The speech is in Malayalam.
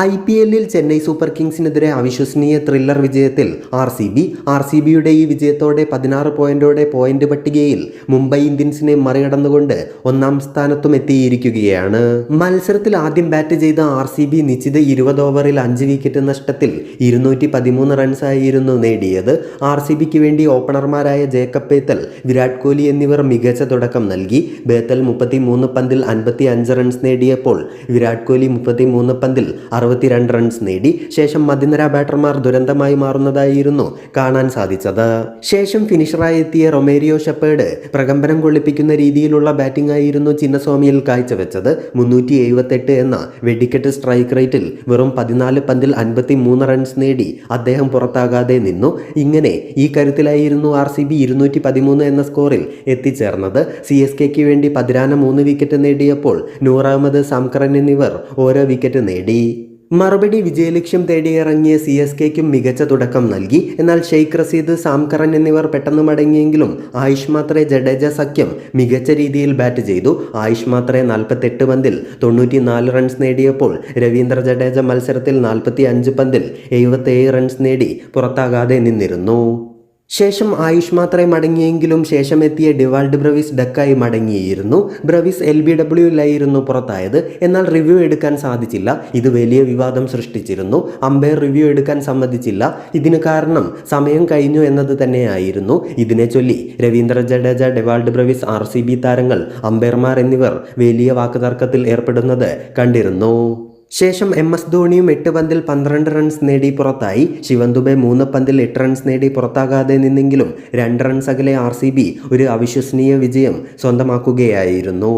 ഐ പി എല്ലിൽ ചെന്നൈ സൂപ്പർ കിങ്സിനെതിരെ അവിശ്വസനീയ ത്രില്ലർ വിജയത്തിൽ R C B R C ബിയുടെ ഈ വിജയത്തോടെ പതിനാറ് പോയിന്റോടെ പോയിന്റ് പട്ടികയിൽ മുംബൈ ഇന്ത്യൻസിനെ മറികടന്നുകൊണ്ട് ഒന്നാം സ്ഥാനത്തും എത്തിയിരിക്കുകയാണ്. മത്സരത്തിൽ ആദ്യം ബാറ്റ് ചെയ്ത ആർ സി ബി നിശ്ചിത ഇരുപത് ഓവറിൽ അഞ്ച് വിക്കറ്റ് നഷ്ടത്തിൽ ഇരുന്നൂറ്റി പതിമൂന്ന് റൺസായിരുന്നു നേടിയത്. ആർ സി ബിക്ക് വേണ്ടി ഓപ്പണർമാരായ ജേക്കബ് പേത്തൽ വിരാട് കോഹ്ലി എന്നിവർ മികച്ച തുടക്കം നൽകി. ബേത്തൽ മുപ്പത്തി മൂന്ന് പന്തിൽ അൻപത്തി അഞ്ച് റൺസ് നേടിയപ്പോൾ വിരാട് കോഹ്ലി മുപ്പത്തി മൂന്ന് പന്തിൽ അറുപത്തിരണ്ട് റൺസ് നേടി ശേഷം മധ്യനിര ബാറ്റർമാർ ദുരന്തമായി മാറുന്നതായിരുന്നു കാണാൻ സാധിച്ചത്. ശേഷം ഫിനിഷറായി എത്തിയ റൊമേരിയോ ഷെപ്പേഡ് പ്രകമ്പനം കൊള്ളിപ്പിക്കുന്ന രീതിയിലുള്ള ബാറ്റിംഗ് ആയിരുന്നു ചിന്നസ്വാമിയിൽ കാഴ്ചവെച്ചത്. മുന്നൂറ്റി എഴുപത്തെട്ട് എന്ന വെടിക്കെട്ട് സ്ട്രൈക്ക് റേറ്റിൽ വെറും പതിനാല് പന്തിൽ അൻപത്തി മൂന്ന് റൺസ് നേടി അദ്ദേഹം പുറത്താകാതെ നിന്നു. ഇങ്ങനെ ഈ കരുത്തിലായിരുന്നു ആർ സി ബി ഇരുന്നൂറ്റി പതിമൂന്ന് എന്ന സ്കോറിൽ എത്തിച്ചേർന്നത്. സി എസ് കെക്ക് വേണ്ടി പതിരാന മൂന്ന് വിക്കറ്റ് നേടിയപ്പോൾ അഹമ്മദ് സാംകറൻ എന്നിവർ ഓരോ വിക്കറ്റ് നേടി. മറുപടി വിജയലക്ഷ്യം തേടിയിറങ്ങിയ സി എസ് കെക്കും മികച്ച തുടക്കം നൽകി. എന്നാൽ ഷെയ്ഖ് റസീദ് സാംകറൻ എന്നിവർ പെട്ടെന്ന് മടങ്ങിയെങ്കിലും ആയുഷ് മാത്രേ ജഡേജ സഖ്യം മികച്ച രീതിയിൽ ബാറ്റ് ചെയ്തു. ആയുഷ് മാത്രേ നാൽപ്പത്തെട്ട് പന്തിൽ തൊണ്ണൂറ്റി നാല് റൺസ് നേടിയപ്പോൾ രവീന്ദ്ര ജഡേജ മത്സരത്തിൽ നാൽപ്പത്തി അഞ്ച് പന്തിൽ എഴുപത്തേഴ് റൺസ് നേടി പുറത്താകാതെ നിന്നിരുന്നു. ശേഷം ആയുഷ് മാത്രമേ മടങ്ങിയെങ്കിലും ശേഷം എത്തിയ ഡിവാൾഡ് ബ്രവിസ് ഡക്കായി മടങ്ങിയിരുന്നു. ബ്രവിസ് എൽ ബി ഡബ്ല്യുവിലായിരുന്നു പുറത്തായത്. എന്നാൽ റിവ്യൂ എടുക്കാൻ സാധിച്ചില്ല. ഇത് വലിയ വിവാദം സൃഷ്ടിച്ചിരുന്നു. അമ്പയർ റിവ്യൂ എടുക്കാൻ സമ്മതിച്ചില്ല. ഇതിന് കാരണം സമയം കഴിഞ്ഞു എന്നത് തന്നെയായിരുന്നു. ഇതിനെ ചൊല്ലി Ravindra Jadeja Dewald Brevis R താരങ്ങൾ അമ്പയർമാർ എന്നിവർ വലിയ വാക്കുതർക്കത്തിൽ ഏർപ്പെടുന്നത് കണ്ടിരുന്നു. ശേഷം എം എസ് ധോണിയും എട്ട് പന്തിൽ പന്ത്രണ്ട് റൺസ് നേടി പുറത്തായി. ശിവൻ ദുബെ മൂന്ന് പന്തിൽ എട്ട് റൺസ് നേടി പുറത്താകാതെ നിന്നെങ്കിലും രണ്ട് റൺസ് അകലെ ആർ ഒരു അവിശ്വസനീയ വിജയം സ്വന്തമാക്കുകയായിരുന്നു.